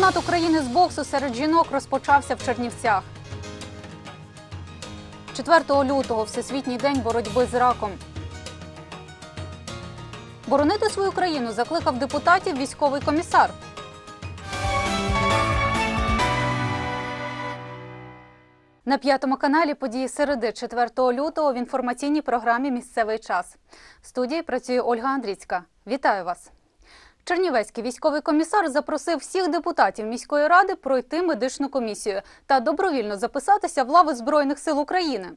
Чемпіонат України з боксу серед жінок розпочався в Чернівцях. 4 лютого Всесвітній день боротьби з раком. Боронити свою країну закликав депутатів військовий комісар. На п'ятому каналі події середи 4 лютого в інформаційній програмі Місцевий час. В студії працює Ольга Андріцька. Вітаю вас. Чернівецький військовий комісар запросив всіх депутатів міської ради пройти медичну комісію та добровільно записатися в лави Збройних сил України.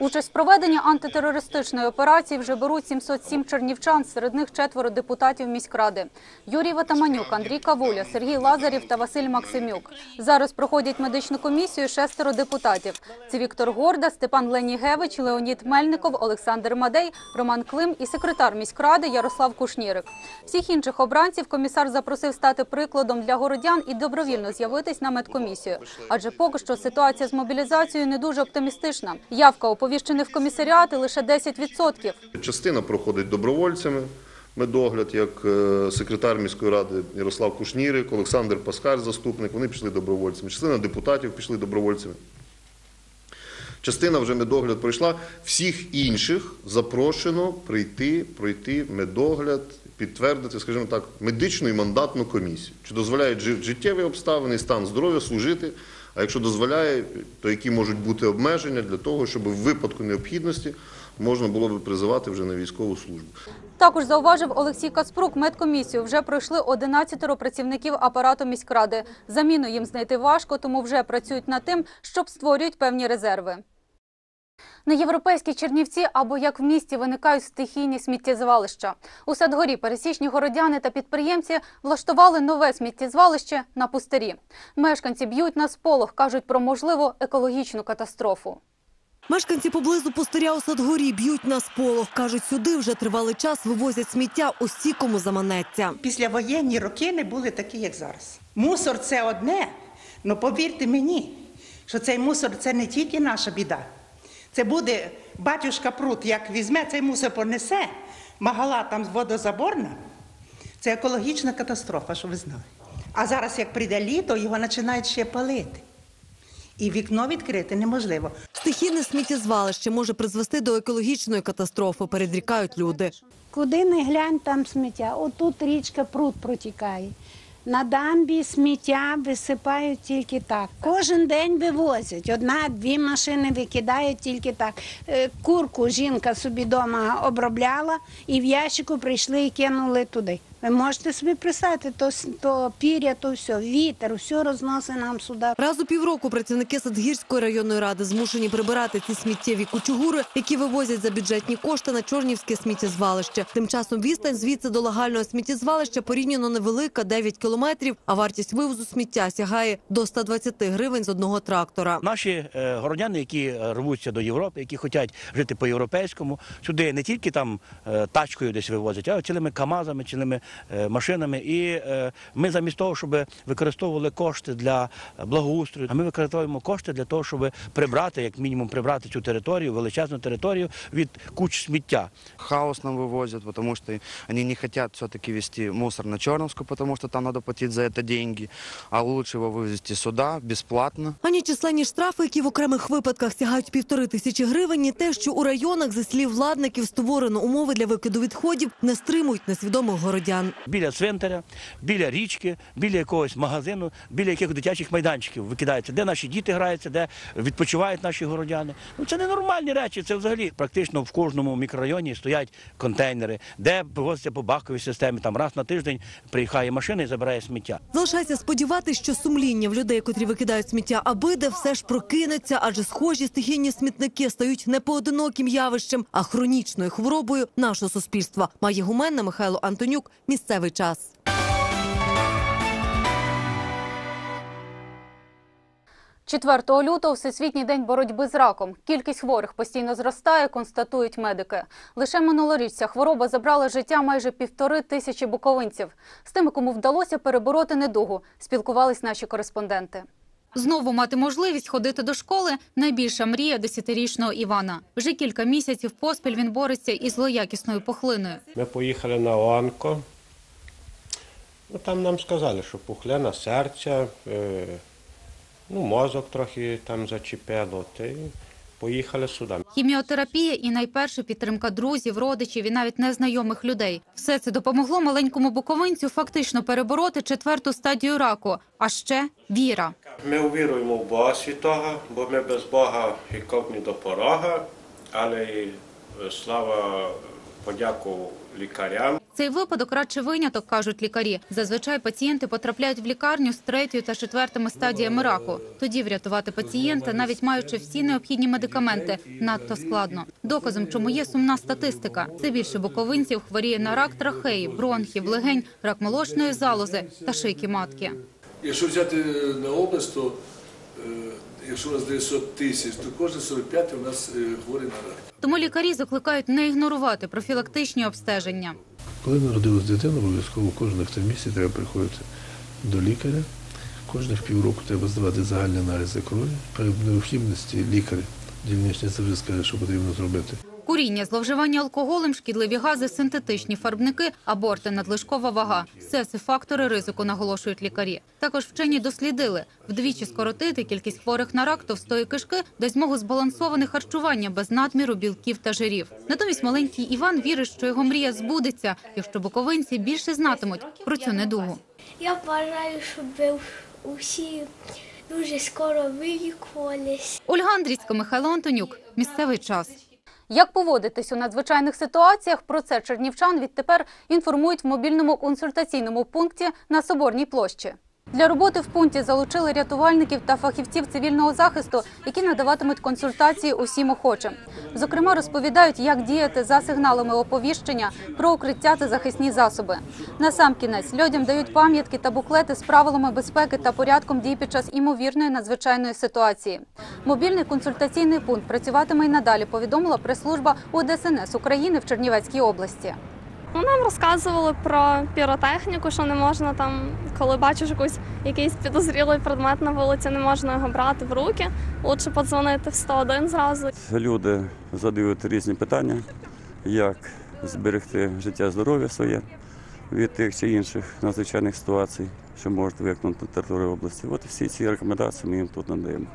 Участь в проведенні антитерористичної операції вже беруть 707 чернівчан, серед них четверо депутатів міськради. Юрій Ватаманюк, Андрій Кавуля, Сергій Лазарів та Василь Максимюк. Зараз проходять медичну комісію шестеро депутатів. Це Віктор Горда, Степан Ленігевич, Леонід Мельников, Олександр Мадей, Роман Клим і секретар міськради Ярослав Кушнірик. Всіх інших обранців комісар запросив стати прикладом для городян і добровільно з'явитись на медкомісію. Адже поки що ситуація з мобілізацією не дуже оптимістична. Явка оповіщених комісаріати лише 10%. Частина проходить добровольцями. Медогляд, як е, секретар міської ради Ярослав Кушнірик, Олександр Паскаль, заступник, вони пішли добровольцями. Частина депутатів пішли добровольцями. Частина вже медогляд пройшла. Всіх інших запрошено прийти, пройти медогляд, підтвердити, скажімо так, медичну і мандатну комісію. Чи дозволяють жи- життєві обставини, стан здоров'я служити, а якщо дозволяє, то які можуть бути обмеження для того, щоб в випадку необхідності можна було би призивати вже на військову службу. Також зауважив Олексій Каспрук, медкомісію вже пройшли 11 працівників апарату міськради. Заміну їм знайти важко, тому вже працюють над тим, щоб створюють певні резерви. На європейській Чернівці або як в місті виникають стихійні сміттєзвалища. У Садгорі пересічні городяни та підприємці влаштували нове сміттєзвалище на пустирі. Мешканці б'ють на сполох, кажуть про можливу екологічну катастрофу. Мешканці поблизу пустиря у Садгорі б'ють на сполох. Кажуть, сюди вже тривалий час вивозять сміття усі, кому заманеться. Післявоєнні роки не були такі, як зараз. Мусор це одне, але повірте мені, що цей мусор це не тільки наша біда. Це буде батюшка пруд, як візьме цей мусор понесе, магала там водозаборна. Це екологічна катастрофа, що ви знали. А зараз, як прийде літо, його починають ще палити. І вікно відкрити неможливо. Стихійне сміттєзвалище може призвести до екологічної катастрофи, передрікають люди. Куди не глянь, там сміття. Отут річка пруд протікає. На дамбі сміття висипають тільки так. Кожен день вивозять. Одна-дві машини викидають тільки так. Е, Курку жінка собі вдома обробляла і в ящику прийшли і кинули туди. Ви можете собі представити, то, то пір'я, то все, вітер, все розносить нам сюди. Раз у півроку працівники Садгірської районної ради змушені прибирати ці сміттєві кучугури, які вивозять за бюджетні кошти на Чорнівське сміттєзвалище. Тим часом відстань звідси до лагального сміттєзвалища порівняно невелика – 9 кілометрів, а вартість вивозу сміття сягає до 120 гривень з одного трактора. Наші е, городяни, які е, рвуться до Європи, які хочуть жити по-європейському, сюди не тільки там е, тачкою десь вивозять, а цілими камазами, цілими машинами. І ми замість того, щоб використовували кошти для благоустрою, а ми використовуємо кошти для того, щоб прибрати, як мінімум, прибрати цю територію, величезну територію від куч сміття. хаос нам вывозят, потому что они не хотят все-таки вести мусор на Черновскую, потому что там надо платить за это деньги, а лучше его вывезти сюда бесплатно. Ані численні штрафи, які в окремих випадках сягають півтори тисячі гривень, ні те, що у районах, за слів владників, створено умови для викиду відходів, не стримують несвідомих городян. Біля цвинтаря, біля річки, біля якогось магазину, біля якихось дитячих майданчиків викидається, де наші діти граються, де відпочивають наші городяни. Ну це ненормальні речі. Це взагалі практично в кожному мікрорайоні стоять контейнери, де вивозиться по баковій системі. Там раз на тиждень приїхає машина і забирає сміття. Залишається сподіватися, що сумління в людей, котрі викидають сміття, аби де все ж прокинеться, адже схожі стихійні смітники стають не поодиноким явищем, а хронічною хворобою нашого суспільства. Має гуменна Михайло Антонюк. Місцевий час. – 4 лютого – Всесвітній день боротьби з раком. Кількість хворих постійно зростає, констатують медики. Лише минулоріч ця хвороба забрала життя майже півтори тисячі буковинців. З тими, кому вдалося перебороти недугу, спілкувались наші кореспонденти. Знову мати можливість ходити до школи – найбільша мрія десятирічного Івана. Вже кілька місяців поспіль він бореться із злоякісною пухлиною. Ми поїхали на Оанко. Ну, там нам сказали, що пухлина серця, е, ну, мозок трохи там зачепило, та й поїхали сюди. Хіміотерапія і найперше підтримка друзів, родичів і навіть незнайомих людей. Все це допомогло маленькому буковинцю фактично перебороти четверту стадію раку, а ще віра. Ми увіруємо в Бога Святого, бо ми без Бога і ковні до порога, але й е, слава подяку лікарям. Цей випадок радше виняток, кажуть лікарі. Зазвичай пацієнти потрапляють в лікарню з третьою та четвертими стадіями раку. Тоді врятувати пацієнта, навіть маючи всі необхідні медикаменти, надто складно. Доказом, чому є сумна статистика. Все більше буковинців хворіє на рак трахеї, бронхів, легень, рак молочної залози та шийки матки. Якщо взяти на область, то е, якщо у нас 900 тисяч, то кожен 45 у нас е, хворий на рак. Тому лікарі закликають не ігнорувати профілактичні обстеження. Коли народилась дитина, обов'язково кожних три місяці треба приходити до лікаря. Кожних півроку треба здавати загальні аналізи крові. При необхідності лікар дільничний завжди скаже, що потрібно зробити. Куріння, зловживання алкоголем, шкідливі гази, синтетичні фарбники, аборти, надлишкова вага – все це фактори ризику, наголошують лікарі. Також вчені дослідили, вдвічі скоротити кількість хворих на рак товстої кишки дасть змогу збалансоване харчування без надміру білків та жирів. Натомість маленький Іван вірить, що його мрія збудеться, якщо буковинці більше знатимуть про цю недугу. Я бажаю, щоб усі дуже скоро вилікувались. Ольга Андрійська, Михайло Антонюк. Місцевий час. Як поводитись у надзвичайних ситуаціях? Про це чернівчан відтепер інформують в мобільному консультаційному пункті на Соборній площі. Для роботи в пункті залучили рятувальників та фахівців цивільного захисту, які надаватимуть консультації усім охочим. Зокрема, розповідають, як діяти за сигналами оповіщення про укриття та захисні засоби. Насамкінець людям дають пам'ятки та буклети з правилами безпеки та порядком дій під час імовірної надзвичайної ситуації. Мобільний консультаційний пункт працюватиме й надалі. Повідомила прес-служба УДСНС України в Чернівецькій області. Ну, нам розказували про піротехніку, що не можна там, коли бачиш якусь якийсь підозрілий предмет на вулиці, не можна його брати в руки. Лучше подзвонити в 101 зразу. Люди задають різні питання, як зберегти життя здоров'я своє від тих чи інших надзвичайних ситуацій, що можуть виникнути на території області. От всі ці рекомендації ми їм тут надаємо.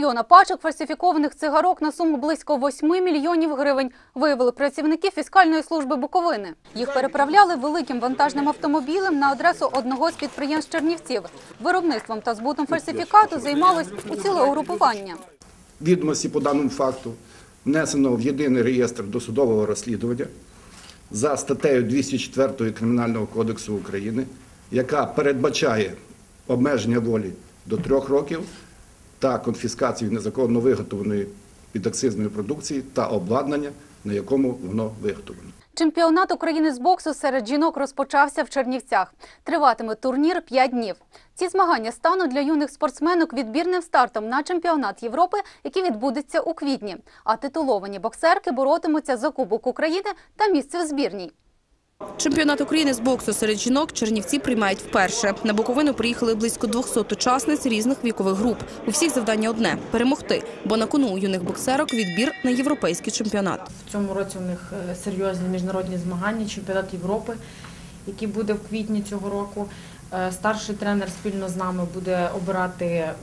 Півмільйона пачок фальсифікованих цигарок на суму близько 8 мільйонів гривень виявили працівники фіскальної служби Буковини. Їх переправляли великим вантажним автомобілем на адресу одного з підприємств Чернівців. Виробництвом та збутом фальсифікату займалось уціле угрупування. Відомості по даному факту внесено в єдиний реєстр досудового розслідування за статтею 204 Кримінального кодексу України, яка передбачає обмеження волі до трьох років та конфіскацію незаконно виготовленої підакцизної продукції та обладнання, на якому воно виготовлено. Чемпіонат України з боксу серед жінок розпочався в Чернівцях. Триватиме турнір 5 днів. Ці змагання стануть для юних спортсменок відбірним стартом на чемпіонат Європи, який відбудеться у квітні. А титуловані боксерки боротимуться за Кубок України та місце в збірній. Чемпіонат України з боксу серед жінок Чернівці приймають вперше. На Буковину приїхали близько 200 учасниць різних вікових груп. У всіх завдання одне – перемогти, бо на кону у юних боксерок відбір на європейський чемпіонат. В цьому році у них е, серйозні міжнародні змагання, чемпіонат Європи, який буде в квітні цього року. Е, Старший тренер спільно з нами буде обирати е,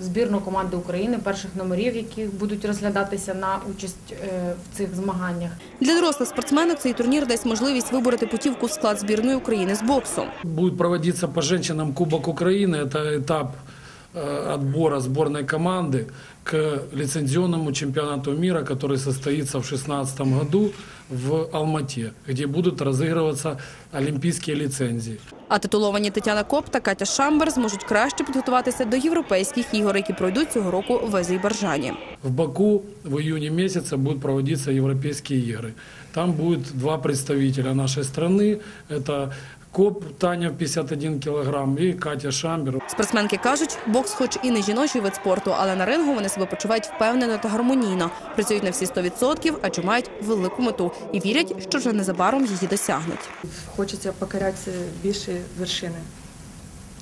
збірну команди України, перших номерів, які будуть розглядатися на участь е, в цих змаганнях. Для дорослих спортсменок цей турнір дасть можливість вибороти путівку в склад збірної України з боксу. Будет проводиться по женщинам Кубок Украины. Это этап э, отбора сборной команды к лицензионному чемпионату мира, который состоится в 2016 году в Алмате, где будут разыгрываться олимпийские лицензии. А титуловані Тетяна Коп та Катя Шамбер зможуть краще підготуватися до європейських ігор, які пройдуть цього року в Азербайджані. В Баку в июне месяце будут проводиться европейские игры. Там будет два представителя нашей страны. Это Коп Таня 51 килограмм и Катя Шамбер. Спортсменки кажуть, бокс хоч і не жіночий вид спорту, але на рингу вони себе почувають впевнено та гармонійно. Працюють на всі 100%, адже мають велику мету і вірять, що вже незабаром її досягнуть. Хочеться покоряти більші вершини.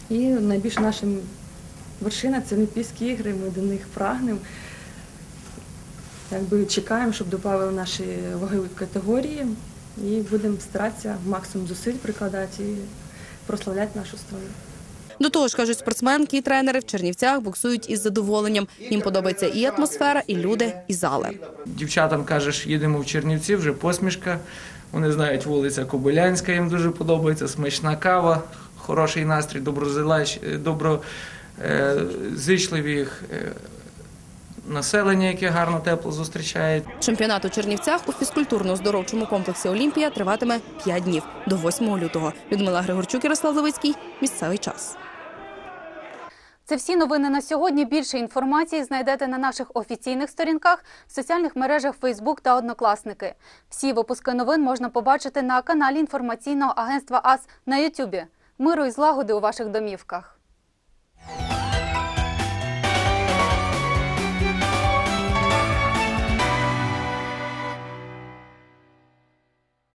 І найбільше нашим вершина це Олімпійські ігри, ми до них прагнемо. якби чекаємо, щоб додали наші вагові категорії і будемо старатися максимум зусиль прикладати і прославляти нашу страну. До того ж, кажуть спортсменки і тренери, в Чернівцях боксують із задоволенням. Їм подобається і атмосфера, і люди, і зали. Дівчатам кажеш, їдемо в Чернівці, вже посмішка. Вони знають вулиця Кобилянська, їм дуже подобається, смачна кава, хороший настрій, доброзичливі е, населення, яке гарно тепло зустрічає. Чемпіонат у Чернівцях у фізкультурно-здоровчому комплексі Олімпія триватиме 5 днів до 8 лютого. Людмила Григорчук, Ярослав Левицький. Місцевий час. Це всі новини на сьогодні. Більше інформації знайдете на наших офіційних сторінках, в соціальних мережах Facebook та Однокласники. Всі випуски новин можна побачити на каналі інформаційного агентства АС на Ютубі. Миру і злагоди у ваших домівках.